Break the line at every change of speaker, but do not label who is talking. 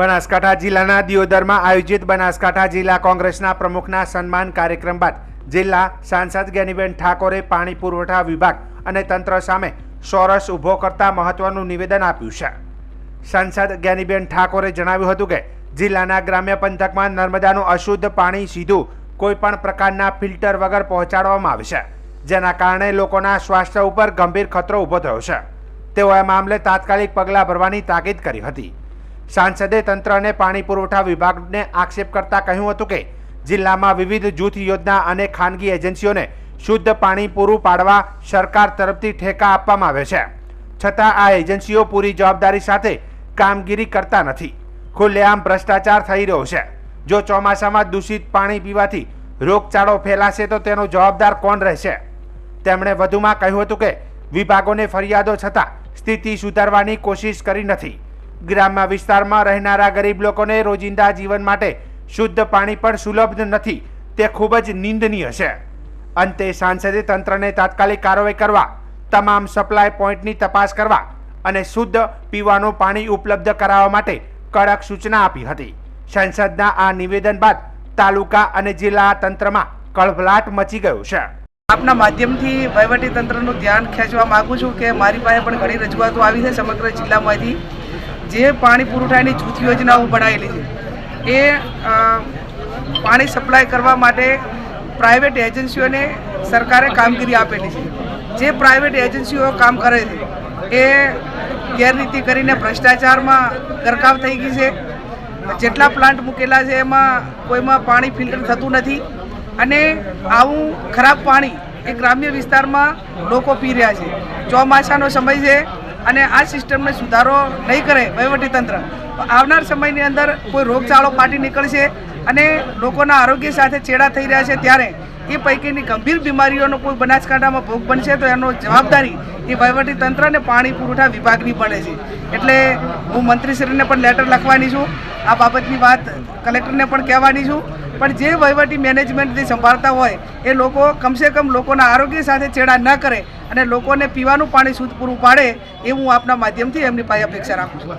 બનાસકાંઠા જિલ્લાના દિયોદરમાં આયોજિત બનાસકાંઠા જિલ્લા કોંગ્રેસના પ્રમુખના સન્માન કાર્યક્રમ બાદ જિલ્લા સાંસદ જ્ઞાનીબેન ઠાકોરે પાણી પુરવઠા વિભાગ અને તંત્ર સામે સોરસ ઊભો કરતા મહત્વનું નિવેદન આપ્યું છે. સાંસદ જ્ઞાનીબેન ઠાકોરે જણાવ્યું હતું કે, જિલ્લાના ગ્રામ્ય પંથકમાં નર્મદાનું અશુદ્ધ પાણી સીધું કોઈપણ પ્રકારના ફિલ્ટર વગર પહોંચાડવામાં આવે છે, જેના કારણે લોકોના સ્વાસ્થ્ય ઉપર ગંભીર ખતરો ઊભો થયો છે. તેઓએ મામલે તાત્કાલિક પગલાં ભરવાની તાકીદ કરી હતી. સાંસદે તંત્રને પાણી પુરવઠા વિભાગને આક્ષેપ કરતા કહ્યું હતું કે જિલ્લામાં વિવિધ જૂથ યોજના અને ખાનગી એજન્સીઓને શુદ્ધ પાણી પૂરું પાડવા સરકાર તરફથી ઠેકા આપવામાં આવે છે. છતાં આ એજન્સીઓ પૂરી જવાબદારી સાથે કામગીરી કરતા નથી. ખુલ્લેઆમ ભ્રષ્ટાચાર થઈ રહ્યો છે. જો ચોમાસામાં દૂષિત પાણી પીવાથી રોગચાળો ફેલાશે તો તેનો જવાબદાર કોણ રહેશે? તેમણે વધુમાં કહ્યું હતું કે વિભાગોને ફરિયાદો છતાં સ્થિતિ સુધારવાની કોશિશ કરી નથી. ગ્રામ્ય વિસ્તારમાં રહેનારા ગરીબ લોકોને રોજિંદા જીવન માટે શુદ્ધ પાણી પણ સુલભ નથી. તે ખૂબ જ નિંદનીય છે. અંતે સાંસદે તંત્રને તાત્કાલિક કાર્યવાહી કરવા, તમામ સપ્લાય પોઈન્ટની તપાસ કરવા અને શુદ્ધ પીવાનું પાણી ઉપલબ્ધ કરાવવા માટે કડક સૂચના આપી હતી. સંસદના આ નિવેદન બાદ તાલુકા અને જિલ્લા તંત્રમાં કળભલાટ મચી ગયો છે.
આપના માધ્યમથી વહીવટી તંત્રનું ધ્યાન ખેંચવા માગું છું કે મારી પાસે પણ ઘણી રજૂઆતો આવી છે સમગ્ર જિલ્લામાંથી. જે પાણી પુરવઠાની જૂથ યોજનાઓ બનાવેલી છે, એ પાણી સપ્લાય કરવા માટે પ્રાઇવેટ એજન્સીઓને સરકારે કામગીરી આપેલી છે. જે પ્રાઇવેટ એજન્સીઓ કામ કરે છે, એ ગેરરીતિ કરીને ભ્રષ્ટાચારમાં ગરકાવ થઈ ગઈ છે. જેટલા પ્લાન્ટ મૂકેલા છે, એમાં કોઈમાં પાણી ફિલ્ટર થતું નથી. અને આવું ખરાબ પાણી એ ગ્રામ્ય વિસ્તારમાં લોકો પી રહ્યા છે. ચોમાસાનો સમય છે અને આ સિસ્ટમને સુધારો નહીં કરે વહીવટીતંત્ર. આવનાર સમયની અંદર કોઈ રોગચાળો ફાટી નીકળશે અને લોકોના આરોગ્ય સાથે ચેડા થઈ રહ્યા છે ત્યારે એ પૈકીની ગંભીર બીમારીઓનો કોઈ બનાસકાંઠામાં ભોગ બનશે તો એનો જવાબદારી એ વહીવટી તંત્ર અને પાણી પુરવઠા વિભાગની બને છે. એટલે હું મંત્રીશ્રીને પણ લેટર લખવાની છું. આ બાબતની વાત કલેક્ટરને પણ કહેવાની છું. પણ જે વહીવટી મેનેજમેન્ટ જે સંભાળતા હોય, એ લોકો કમસે કમ લોકોના આરોગ્ય સાથે ચેડા ન કરે અને લોકોને પીવાનું પાણી શુદ્ધ પૂરું પાડે એ હું આપના માધ્યમથી એમની પાસે અપેક્ષા રાખું છું.